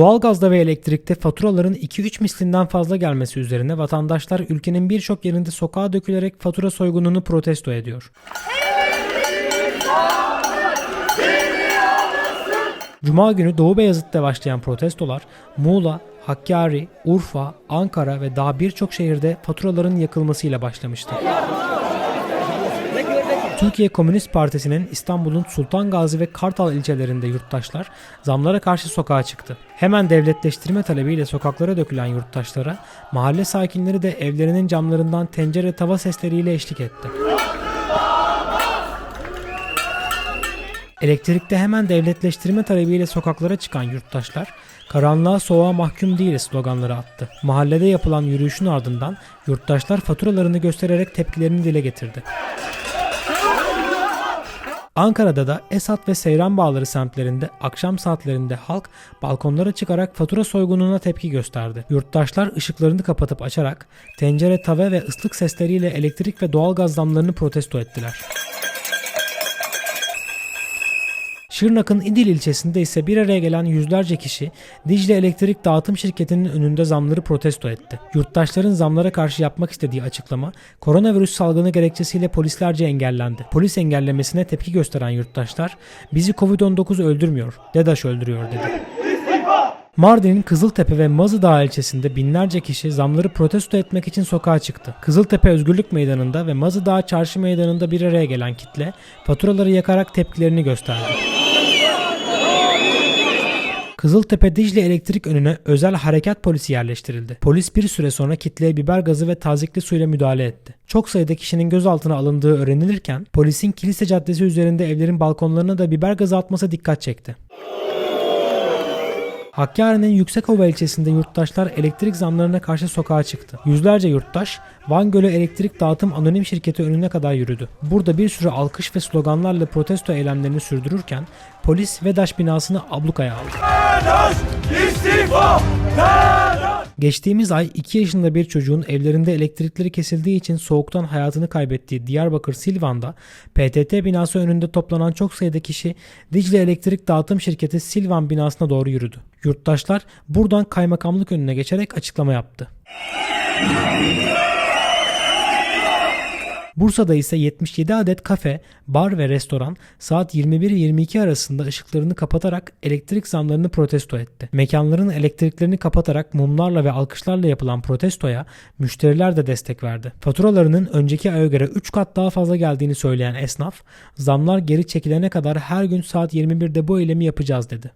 Doğalgazda ve elektrikte faturaların 2-3 mislinden fazla gelmesi üzerine vatandaşlar ülkenin birçok yerinde sokağa dökülerek fatura soygununu protesto ediyor. Cuma günü Doğu Beyazıt'ta başlayan protestolar Muğla, Hakkari, Urfa, Ankara ve daha birçok şehirde faturaların yakılmasıyla başlamıştı. Türkiye Komünist Partisi'nin İstanbul'un Sultan Gazi ve Kartal ilçelerinde yurttaşlar zamlara karşı sokağa çıktı. Hemen devletleştirme talebiyle sokaklara dökülen yurttaşlara mahalle sakinleri de evlerinin camlarından tencere tava sesleriyle eşlik etti. Elektrikte hemen devletleştirme talebiyle sokaklara çıkan yurttaşlar karanlığa soğuğa mahkum değiliz sloganları attı. Mahallede yapılan yürüyüşün ardından yurttaşlar faturalarını göstererek tepkilerini dile getirdi. Ankara'da da Esat ve Seyran Bağları semtlerinde akşam saatlerinde halk balkonlara çıkarak fatura soygununa tepki gösterdi. Yurttaşlar ışıklarını kapatıp açarak tencere, tava ve ıslık sesleriyle elektrik ve doğalgaz zamlarını protesto ettiler. Şırnak'ın İdil ilçesinde ise bir araya gelen yüzlerce kişi Dicle Elektrik Dağıtım Şirketi'nin önünde zamları protesto etti. Yurttaşların zamlara karşı yapmak istediği açıklama koronavirüs salgını gerekçesiyle polislerce engellendi. Polis engellemesine tepki gösteren yurttaşlar bizi Covid-19 öldürmüyor, DEDAŞ öldürüyor dedi. Mardin'in Kızıltepe ve Mazı Dağı ilçesinde binlerce kişi zamları protesto etmek için sokağa çıktı. Kızıltepe Özgürlük Meydanı'nda ve Mazı Dağı Çarşı Meydanı'nda bir araya gelen kitle faturaları yakarak tepkilerini gösterdi. Kızıltepe Dicle elektrik önüne özel harekat polisi yerleştirildi. Polis bir süre sonra kitleye biber gazı ve tazikli suyla müdahale etti. Çok sayıda kişinin gözaltına alındığı öğrenilirken polisin kilise caddesi üzerinde evlerin balkonlarına da biber gazı atması dikkat çekti. Hakkari'nin Yüksekova ilçesinde yurttaşlar elektrik zamlarına karşı sokağa çıktı. Yüzlerce yurttaş Van Gölü Elektrik Dağıtım Anonim Şirketi önüne kadar yürüdü. Burada bir sürü alkış ve sloganlarla protesto eylemlerini sürdürürken polis VEDAŞ binasını ablukaya aldı. Daş istifa! Geçtiğimiz ay 2 yaşında bir çocuğun evlerinde elektrikleri kesildiği için soğuktan hayatını kaybettiği Diyarbakır Silvan'da PTT binası önünde toplanan çok sayıda kişi Dicle Elektrik Dağıtım Şirketi Silvan binasına doğru yürüdü. Yurttaşlar buradan kaymakamlık önüne geçerek açıklama yaptı. Bursa'da ise 77 adet kafe, bar ve restoran saat 21-22 arasında ışıklarını kapatarak elektrik zamlarını protesto etti. Mekanların elektriklerini kapatarak mumlarla ve alkışlarla yapılan protestoya müşteriler de destek verdi. Faturalarının önceki aya göre 3 kat daha fazla geldiğini söyleyen esnaf, zamlar geri çekilene kadar her gün saat 21'de bu eylemi yapacağız dedi.